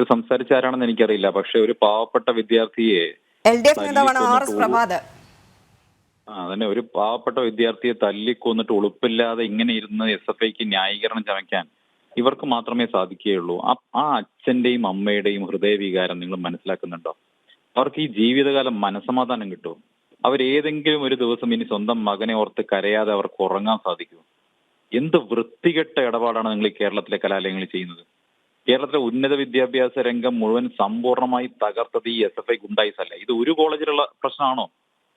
ഇത് സംസാരിച്ച ആരാണെന്ന് എനിക്കറിയില്ല. പക്ഷെ ഒരു പാവപ്പെട്ട വിദ്യാർത്ഥിയെ എൽ ഡി എഫ് നേതാവാണ് ആർ എസ് തല്ലിക്കൊന്നിട്ട് പ്രഭാത്. ആ അതന്നെ. ഒരു പാവപ്പെട്ട വിദ്യാർത്ഥിയെ തല്ലിക്കൊന്നിട്ട് ഉളുപ്പില്ലാതെ ഇങ്ങനെ ഇരുന്ന് എസ് എഫ് ഐക്ക് ന്യായീകരണം ചമയ്ക്കാൻ ഇവർക്ക് മാത്രമേ സാധിക്കുകയുള്ളൂ. ആ ആ അച്ഛന്റെയും അമ്മയുടെയും ഹൃദയവികാരം നിങ്ങൾ മനസ്സിലാക്കുന്നുണ്ടോ? അവർക്ക് ഈ ജീവിതകാലം മനസമാധാനം കിട്ടുമോ അവരേതെങ്കിലും ഒരു ദിവസം ഇനി സ്വന്തം മകനെ ഓർത്ത് കരയാതെ അവർക്ക് ഉറങ്ങാൻ സാധിക്കുമോ എന്ത് വൃത്തികെട്ട ഇടപാടാണ് നിങ്ങൾ ഈ കേരളത്തിലെ കലാലയങ്ങളിൽ ചെയ്യുന്നത്? കേരളത്തിലെ ഉന്നത വിദ്യാഭ്യാസ രംഗം മുഴുവൻ സമ്പൂർണമായി തകർത്തത് ഈ എസ് എഫ് ഐ ഗുണ്ടായിസ് അല്ല? ഇത് ഒരു കോളേജിലുള്ള പ്രശ്നമാണോ?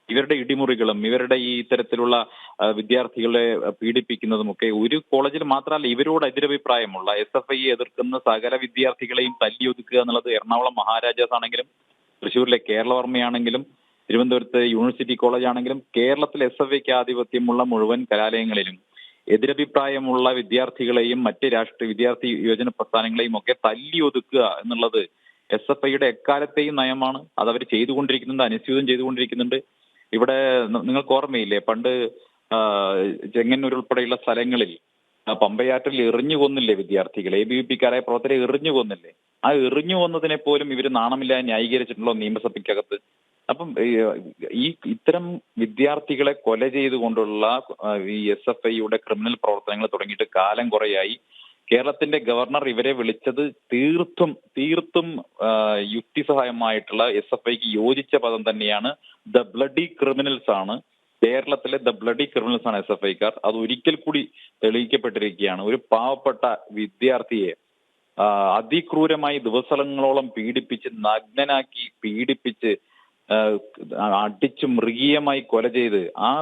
ഇവരുടെ ഇടിമുറികളും ഇവരുടെ ഈ ഇത്തരത്തിലുള്ള വിദ്യാർത്ഥികളെ പീഡിപ്പിക്കുന്നതും ഒക്കെ ഒരു കോളേജിൽ മാത്രമല്ല ഇവരോട് എതിരഭിപ്രായമുള്ള എസ് എഫ് ഐ എതിർക്കുന്ന സകല വിദ്യാർത്ഥികളെയും തല്ലി ഒതുക്കുക എന്നുള്ളത് എറണാകുളം മഹാരാജാസ് ആണെങ്കിലും തൃശ്ശൂരിലെ കേരളവർമ്മയാണെങ്കിലും തിരുവനന്തപുരത്ത് യൂണിവേഴ്സിറ്റി കോളേജ് ആണെങ്കിലും കേരളത്തിൽ എസ് എഫ് ഐക്ക് ആധിപത്യമുള്ള മുഴുവൻ കലാലയങ്ങളിലും എതിരഭിപ്രായമുള്ള വിദ്യാർത്ഥികളെയും മറ്റ് രാഷ്ട്രീയ വിദ്യാർത്ഥി യുവജന പ്രസ്ഥാനങ്ങളെയും ഒക്കെ തല്ലി ഒതുക്കുക എന്നുള്ളത് എസ് എഫ് ഐയുടെ എക്കാലത്തെയും നയമാണ്. അത് അവർ ചെയ്തുകൊണ്ടിരിക്കുന്നുണ്ട് അനുസ്യൂതം ചെയ്തുകൊണ്ടിരിക്കുന്നുണ്ട്. ഇവിടെ നിങ്ങൾക്ക് ഓർമ്മയില്ലേ? പണ്ട് ചെങ്ങന്നൂർ ഉൾപ്പെടെയുള്ള സ്ഥലങ്ങളിൽ പമ്പയാറ്റിൽ എറിഞ്ഞു കൊന്നില്ലേ വിദ്യാർത്ഥികളെ? എ ബി വി പിക്കാരായ പ്രവർത്തകരെ എറിഞ്ഞു കൊന്നില്ലേ? ആ എറിഞ്ഞു കൊന്നതിനെ പോലും ഇവർ നാണമില്ലാതെ ന്യായീകരിച്ചിട്ടുണ്ടോ നിയമസഭയ്ക്കകത്ത്? ഈ, ഇത്തരം വിദ്യാർത്ഥികളെ കൊല ചെയ്തുകൊണ്ടുള്ള ഈ എസ് എഫ് ഐയുടെ ക്രിമിനൽ പ്രവർത്തനങ്ങൾ തുടങ്ങിയിട്ട് കാലം കുറയായി. കേരളത്തിന്റെ ഗവർണർ ഇവരെ വിളിച്ചത് തീർത്തും തീർത്തും യുക്തിസഹായമായിട്ടുള്ള എസ് എഫ് ഐക്ക് യോജിച്ച പദം തന്നെയാണ് ദ ബ്ലഡി ക്രിമിനൽസ് ആണ്. കേരളത്തിലെ ദ ബ്ലഡി ക്രിമിനൽസ് ആണ് എസ് എഫ് ഐക്കാർ. അത് ഒരിക്കൽ കൂടി തെളിയിക്കപ്പെട്ടിരിക്കുകയാണ്. ഒരു പാവപ്പെട്ട വിദ്യാർത്ഥിയെ അതിക്രൂരമായി ദിവസങ്ങളോളം പീഡിപ്പിച്ച് നഗ്നനാക്കി പീഡിപ്പിച്ച് അടിച്ചു മൃഗീയമായി കൊല ചെയ്ത് ആ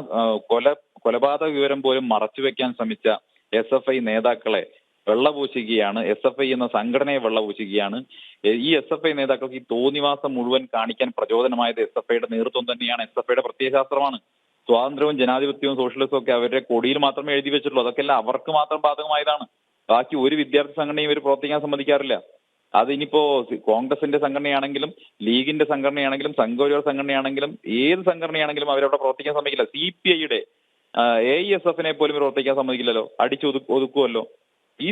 കൊല കൊലപാതക വിവരം പോലും മറച്ചുവെക്കാൻ ശ്രമിച്ച എസ് എഫ് ഐ നേതാക്കളെ വെള്ളപൂശിക്കുകയാണ്. എസ് എഫ് ഐ എന്ന സംഘടനയെ വെള്ളപൂശിക്കുകയാണ്. ഈ എസ് എഫ് ഐ നേതാക്കൾക്ക് ഈ തോന്നിവാസം മുഴുവൻ കാണിക്കാൻ പ്രചോദനമായത് എസ് എഫ് ഐയുടെ നേതൃത്വം തന്നെയാണ്. എസ് എഫ് ഐയുടെ പ്രത്യയശാസ്ത്രമാണ്. സ്വാതന്ത്ര്യവും ജനാധിപത്യവും സോഷ്യലിസവും ഒക്കെ അവരുടെ കൊടിയിൽ മാത്രമേ എഴുതി വെച്ചിട്ടുള്ളൂ. അതൊക്കെ അവർക്ക് മാത്രം ബാധകമായതാണ്. ബാക്കി ഒരു വിദ്യാർത്ഥി സംഘടനയും ഇവർ പ്രവർത്തിക്കാൻ സമ്മതിക്കാറില്ല. അതിനിപ്പോ കോൺഗ്രസിന്റെ സംഘടനയാണെങ്കിലും ലീഗിന്റെ സംഘടനയാണെങ്കിലും സംഘപരിവാർ സംഘടനയാണെങ്കിലും ഏത് സംഘടനയാണെങ്കിലും അവരവിടെ പ്രവർത്തിക്കാൻ സമ്മതിക്കില്ല. സി പി ഐയുടെ എ എസ് എഫിനെ പോലും പ്രവർത്തിക്കാൻ സമ്മതിക്കില്ലല്ലോ. അടിച്ചു ഒതുക്കു ഒതുക്കുമല്ലോ ഈ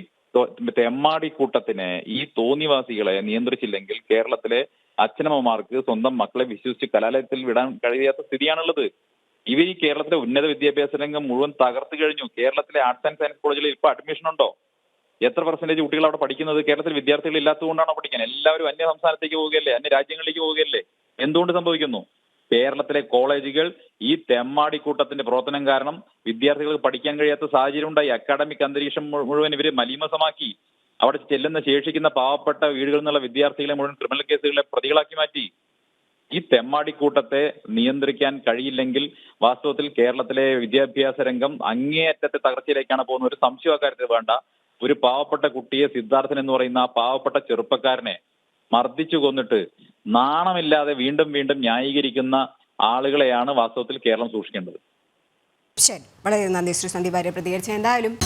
തെമ്മാടി കൂട്ടത്തിനെ ഈ തോന്നിവാസികളെ നിയന്ത്രിച്ചില്ലെങ്കിൽ കേരളത്തിലെ അച്ഛനമ്മമാർക്ക് സ്വന്തം മക്കളെ വിശ്വസിച്ച് കലാലയത്തിൽ വിടാൻ കഴിയാത്ത സ്ഥിതിയാണുള്ളത്. ഇവർ ഈ കേരളത്തിലെ ഉന്നത വിദ്യാഭ്യാസ രംഗം മുഴുവൻ തകർത്തു കഴിഞ്ഞു. കേരളത്തിലെ ആർട്സ് ആൻഡ് സയൻസ് കോളേജിൽ ഇപ്പൊ അഡ്മിഷൻ ഉണ്ടോ എത്ര പെർസെന്റേജ് കുട്ടികൾ അവിടെ പഠിക്കുന്നത്? കേരളത്തിൽ വിദ്യാർത്ഥികൾ ഇല്ലാത്തതുകൊണ്ടാണോ പഠിക്കാൻ എല്ലാവരും അന്യ സംസ്ഥാനത്തേക്ക് പോവുകയല്ലേ? അന്യ രാജ്യങ്ങളിലേക്ക് പോവുകയല്ലേ? എന്തുകൊണ്ട് സംഭവിക്കുന്നു? കേരളത്തിലെ കോളേജുകൾ ഈ തെമ്മാടിക്കൂട്ടത്തിന്റെ പ്രവർത്തനം കാരണം വിദ്യാർത്ഥികൾക്ക് പഠിക്കാൻ കഴിയാത്ത സാഹചര്യം ഉണ്ടായി അക്കാഡമിക് അന്തരീക്ഷം മുഴുവൻ ഇവർ മലീമസമാക്കി. അവിടെ ചെല്ലുന്ന ശേഷിക്കുന്ന പാവപ്പെട്ട വീടുകളിൽ നിന്നുള്ള വിദ്യാർത്ഥികളെ മുഴുവൻ ക്രിമിനൽ കേസുകളെ പ്രതികളാക്കി മാറ്റി. ഈ തെമ്മാടിക്കൂട്ടത്തെ നിയന്ത്രിക്കാൻ കഴിയില്ലെങ്കിൽ വാസ്തവത്തിൽ കേരളത്തിലെ വിദ്യാഭ്യാസ രംഗം അങ്ങേയറ്റത്തെ തകർച്ചയിലേക്കാണ് പോകുന്ന ഒരു സംശയം അക്കാര്യത്തിൽ വേണ്ട. ഒരു പാവപ്പെട്ട കുട്ടിയെ സിദ്ധാർത്ഥൻ എന്ന് പറയുന്ന ആ പാവപ്പെട്ട ചെറുപ്പക്കാരനെ മർദ്ദിച്ചു കൊന്നിട്ട് നാണമില്ലാതെ വീണ്ടും വീണ്ടും ന്യായീകരിക്കുന്ന ആളുകളെയാണ് വാസ്തവത്തിൽ കേരളം സൂക്ഷിക്കേണ്ടത്. ശരി. വളരെ നന്ദി ശ്രീ സന്ദീപ്. എന്തായാലും